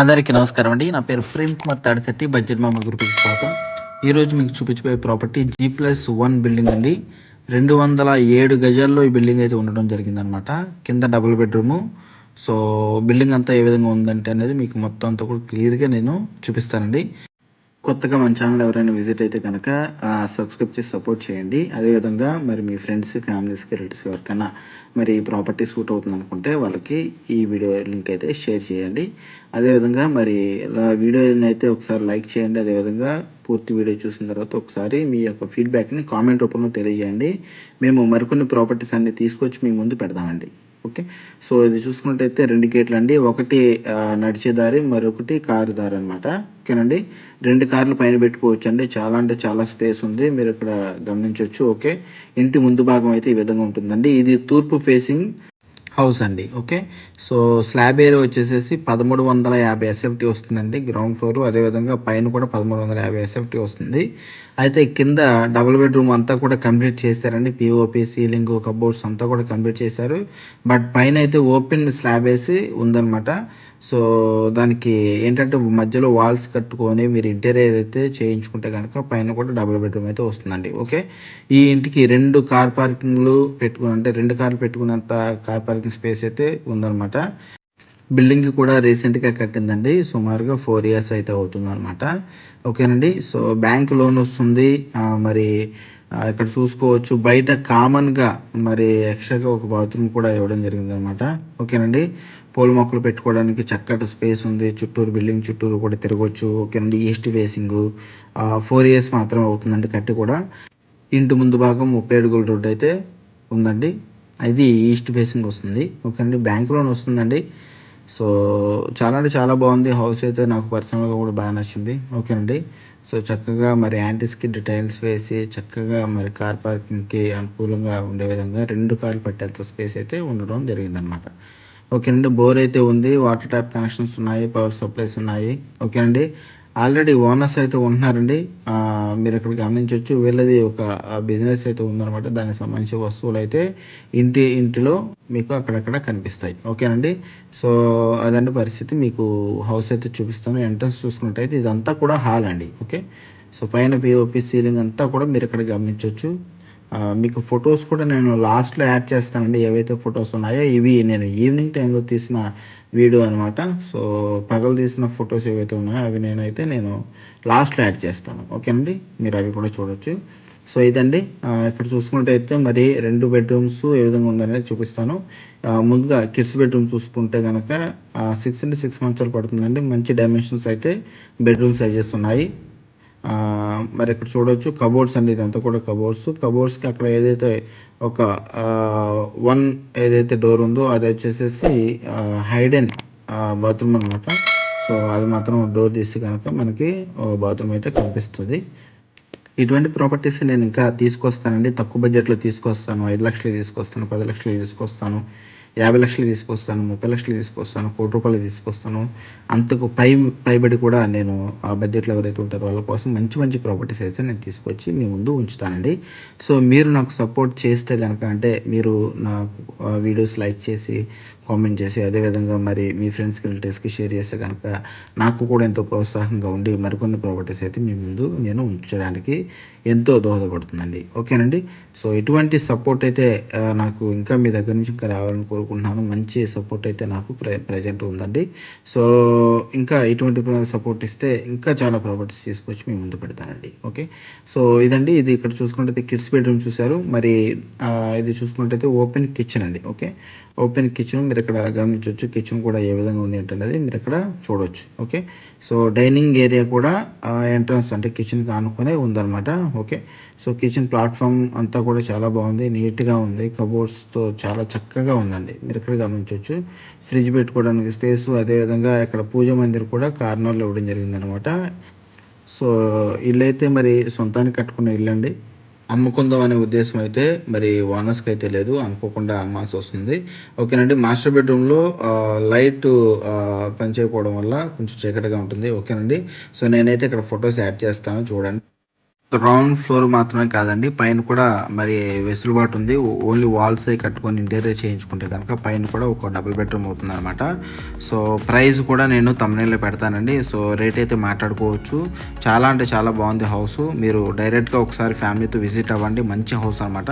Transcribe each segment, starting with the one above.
అందరికీ నమస్కారం అండి. నా పేరు ప్రేమ్ కుమార్ తాడిశెట్టి. బడ్జెట్ మామ గ్రూప్కి స్వాగతం. ఈరోజు మీకు చూపించబోయే property G plus one building అండి. రెండు వందల ఏడు గజాల్లో ఈ బిల్డింగ్ అయితే ఉండడం జరిగిందనమాట కింద డబుల్ బెడ్రూము. సో బిల్డింగ్ అంతా ఏ విధంగా ఉందంటే అనేది మీకు మొత్తం అంతా కూడా క్లియర్గా నేను చూపిస్తానండి. కొత్తగా మన ఛానల్ ఎవరైనా విజిట్ అయితే కనుక సబ్స్క్రైబ్ చేసి సపోర్ట్ చేయండి. అదేవిధంగా మరి మీ ఫ్రెండ్స్ ఫ్యామిలీస్కి రిలేటివ్స్ ఎవరికైనా మరి ఈ ప్రాపర్టీ సూట్ అవుతుంది అనుకుంటే వాళ్ళకి ఈ వీడియో లింక్ అయితే షేర్ చేయండి. అదేవిధంగా మరి ఇలా వీడియోని అయితే ఒకసారి లైక్ చేయండి. అదేవిధంగా పూర్తి వీడియో చూసిన తర్వాత ఒకసారి మీ యొక్క ఫీడ్బ్యాక్ని కామెంట్ రూపంలో తెలియజేయండి. మేము మరికొన్ని ప్రాపర్టీస్ అన్ని తీసుకొచ్చి మీ ముందు పెడదామండి ఓకే. సో ఇది చూసుకున్నట్టయితే రెండు గేట్లు అండి ఒకటి నడిచే దారి మరొకటి కారు దారి అనమాట ఓకేనండి? రెండు కార్లు పైన పెట్టుకోవచ్చు అండి చాలా అంటే చాలా స్పేస్ ఉంది. మీరు ఇక్కడ గమనించవచ్చు ఓకే. ఇంటి ముందు భాగం అయితే ఈ విధంగా ఉంటుందండి. ఇది తూర్పు ఫేసింగ్ హౌస్ అండి ఓకే? సో స్లాబ్ ఏరియా వచ్చేసేసి పదమూడు వందల యాభై ఎస్ఎఫ్టీ వస్తుందండి గ్రౌండ్ ఫ్లోర్. అదేవిధంగా పైన కూడా పదమూడు వందల యాభై ఎస్ఎఫ్టీ వస్తుంది. అయితే కింద డబుల్ బెడ్రూమ్ అంతా కూడా కంప్లీట్ చేశారండి. పిఓపి సీలింగ్ కబోర్డ్స్ అంతా కూడా కంప్లీట్ చేశారు. బట్ పైన అయితే ఓపెన్ స్లాబ్ వేసి ఉందన్నమాట. సో దానికి ఏంటంటే మధ్యలో వాల్స్ కట్టుకొని మీరు ఇంటీరియర్ అయితే చేయించుకుంటే కనుక పైన కూడా డబుల్ బెడ్రూమ్ అయితే వస్తుందండి ఓకే? ఈ ఇంటికి రెండు కార్ పార్కింగ్లు పెట్టుకుని అంటే రెండు కార్లు పెట్టుకున్నంత కార్ పార్కింగ్ స్పేస్ అయితే ఉందన్నమాట. బిల్డింగ్ కూడా రీసెంట్గా కట్టిందండి. సుమారుగా ఫోర్ ఇయర్స్ అయితే అవుతుంది అనమాట ఓకేనండి? సో బ్యాంక్ లోన్ వస్తుంది. మరి ఇక్కడ చూసుకోవచ్చు. బయట కామన్గా మరి ఎక్స్ట్రాగా ఒక బాత్రూమ్ కూడా ఇవ్వడం జరిగిందనమాట ఓకేనండి? పూల మొక్కలు పెట్టుకోవడానికి చక్కటి స్పేస్ ఉంది. చుట్టూరు బిల్డింగ్ చుట్టూరు కూడా తిరగవచ్చు ఓకేనండి? East facing. ఫోర్ ఇయర్స్ మాత్రమే అవుతుందండి కట్టి కూడా. ఇంటి ముందు భాగం ముప్పై అడుగుల రోడ్డు అయితే ఉందండి. ఇది ఈస్ట్ ఫేసింగ్ వస్తుంది. ఓకేనండి బ్యాంక్ లోన్ వస్తుందండి. సో చాలా అంటే చాలా బాగుంది. హౌస్ అయితే నాకు పర్సనల్గా కూడా బాగా నచ్చింది. ఓకేనండి. సో చక్కగా మరి యాంటీస్కి టైల్స్ వేసి చక్కగా మరి కార్ పార్కింగ్కి అనుకూలంగా ఉండే విధంగా రెండు కార్లు పెట్టేంత స్పేస్ అయితే ఉండడం జరిగిందనమాట ఓకేనండి. బోర్ అయితే ఉంది. వాటర్ ట్యాప్ కనెక్షన్స్ ఉన్నాయి. పవర్ సప్లైస్ ఉన్నాయి. ఓకేనండి. ఆల్రెడీ ఓనర్స్ అయితే ఉంటున్నారండి. మీరు ఇక్కడ గమనించవచ్చు వీళ్ళది ఒక బిజినెస్ అయితే ఉందన్నమాట. దానికి సంబంధించిన వస్తువులు అయితే ఇంటి ఇంటిలో మీకు అక్కడక్కడ కనిపిస్తాయి. ఓకేనండి? సో అదండి పరిస్థితి. మీకు హౌస్ అయితే చూపిస్తాను. ఎంట్రన్స్ చూసుకున్నట్టయితే ఇదంతా కూడా హాల్ అండి. ఓకే? సో పైన పిఓపి సీలింగ్ అంతా కూడా మీరు ఇక్కడ గమనించవచ్చు మీకు ఫొటోస్ కూడా నేను లాస్ట్లో యాడ్ చేస్తానండి. ఏవైతే ఫొటోస్ ఉన్నాయో ఇవి నేను ఈవినింగ్ టైంలో తీసిన వీడియో అనమాట సో పగలు తీసిన ఫొటోస్ ఏవైతే ఉన్నాయో అవి నేనైతే నేను లాస్ట్లో యాడ్ చేస్తాను. ఓకేనండి? మీరు అవి కూడా చూడొచ్చు. సో ఇదండి. ఆ, ఇక్కడ చూసుకున్నట్టయితే మరి రెండు బెడ్రూమ్స్ ఏ విధంగా ఉందనేది చూపిస్తాను. ముందుగా కిడ్స్ బెడ్రూమ్ చూసుకుంటే కనుక సిక్స్ ఇంటూ సిక్స్ మంత్స్ పడుతుందండి. మంచి డైమెన్షన్స్ అయితే బెడ్రూమ్ సైజెస్ ఉన్నాయి. మరి ఇక్కడ చూడొచ్చు కబోర్డ్స్ అండి ఇదంతా కూడా కబోర్డ్స్. కబోర్డ్స్కి అక్కడ ఏదైతే ఒక వన్ ఏదైతే డోర్ ఉందో అది వచ్చేసేసి హైడెన్ బాత్రూమ్ అనమాట సో అది మాత్రం డోర్ తీసి కనుక మనకి బాత్రూమ్ అయితే కనిపిస్తుంది. ఇటువంటి ప్రాపర్టీస్ నేను ఇంకా తీసుకొస్తానండి. తక్కువ బడ్జెట్లో తీసుకొస్తాను. ఐదు లక్షలు తీసుకొస్తాను పది లక్షలు తీసుకొస్తాను. యాభై లక్షలు తీసుకొస్తాను ముప్పై లక్షలు తీసుకొస్తాను కోటి రూపాయలు తీసుకొస్తాను. అంతకు పై పైబడి కూడా నేను ఆ బడ్జెట్లో ఎవరైతే ఉంటారో వాళ్ళ కోసం మంచి మంచి ప్రాపర్టీస్ అయితే నేను తీసుకొచ్చి మీ ముందు ఉంచుతానండి. సో మీరు నాకు సపోర్ట్ చేస్తే కనుక అంటే మీరు నా వీడియోస్ లైక్ చేసి కామెంట్ చేసి అదేవిధంగా మరి మీ ఫ్రెండ్స్కి రిలేటివ్స్కి షేర్ చేస్తే కనుక నాకు కూడా ఎంతో ప్రోత్సాహంగా ఉండి మరికొన్ని ప్రాపర్టీస్ అయితే మీ ముందు నేను ఉంచడానికి ఎంతో దోహదపడుతుందండి. ఓకేనండి? సో ఎటువంటి సపోర్ట్ అయితే నాకు ఇంకా మీ దగ్గర నుంచి ఇంకా రావాలని కోరుకుంటున్నాను. మంచి సపోర్ట్ అయితే నాకు ప్ర ప్రజెంట్ ఉందండి. సో ఇంకా ఇటువంటి సపోర్ట్ ఇస్తే ఇంకా చాలా ప్రాపర్టీస్ తీసుకొచ్చి మేము ముందు పెడతానండి. ఓకే? సో ఇదండి. ఇది ఇక్కడ చూసుకుంటే కిడ్స్ బెడ్రూమ్ చూసారు మరి ఇది చూసుకుంటే ఓపెన్ కిచెన్ అండి. ఓకే? ఓపెన్ కిచెన్ మీరు ఇక్కడ గమనించవచ్చు కిచెన్ కూడా ఏ విధంగా ఉంది ఏంటనేది మీరు ఇక్కడ చూడవచ్చు ఓకే? సో డైనింగ్ ఏరియా కూడా ఎంట్రన్స్ అంటే కిచెన్కి ఆనుకునే ఉందన్నమాట. ఓకే? సో కిచెన్ ప్లాట్ఫామ్ అంతా కూడా చాలా బాగుంది. నీట్గా ఉంది. కబోర్డ్స్తో చాలా చక్కగా ఉందండి. మీరు ఇక్కడ గమనించవచ్చు. ఫ్రిడ్జ్ పెట్టుకోవడానికి స్పేస్ అదేవిధంగా ఇక్కడ పూజ మందిర్ కూడా కార్నర్లో ఇవ్వడం జరిగింది అనమాట సో ఇల్లు అయితే మరి సొంతానికి కట్టుకున్న ఇల్లు అండి అమ్ముకుందాం అనే ఉద్దేశం అయితే మరి ఓనర్స్కి అయితే లేదు. అనుకోకుండా అమ్మాల్సి వస్తుంది. ఓకేనండి మాస్టర్ బెడ్రూమ్లో లైట్ పనిచేయకపోవడం వల్ల కొంచెం చీకటిగా ఉంటుంది. ఓకేనండి సో నేనైతే ఇక్కడ ఫొటోస్ యాడ్ చేస్తాను. చూడండి. గ్రౌండ్ ఫ్లోర్ మాత్రమే కాదండి పైన కూడా మరి వెసులుబాటు ఉంది. ఓన్లీ వాల్స్ కట్టుకొని ఇంటీరియర్ చేయించుకుంటే కనుక పైన కూడా ఒక డబుల్ బెడ్రూమ్ అవుతుంది అనమాట సో ప్రైస్ కూడా నేను తమిళలో పెడతానండి. సో రేట్ అయితే మాట్లాడుకోవచ్చు. చాలా అంటే చాలా బాగుంది హౌస్. మీరు డైరెక్ట్గా ఒకసారి ఫ్యామిలీతో విజిట్ అవ్వండి. మంచి హౌస్ అనమాట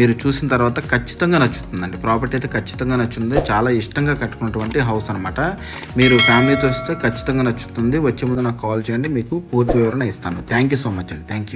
మీరు చూసిన తర్వాత ఖచ్చితంగా నచ్చుతుందండి. ప్రాపర్టీ అయితే ఖచ్చితంగా నచ్చుతుంది. చాలా ఇష్టంగా కట్టుకున్నటువంటి హౌస్ అనమాట మీరు ఫ్యామిలీతో వస్తే ఖచ్చితంగా నచ్చుతుంది. వచ్చే ముందు నాకు కాల్ చేయండి. మీకు పూర్తి వివరణ ఇస్తాను. థ్యాంక్ యూ సో మచ్ అండి. Thank you.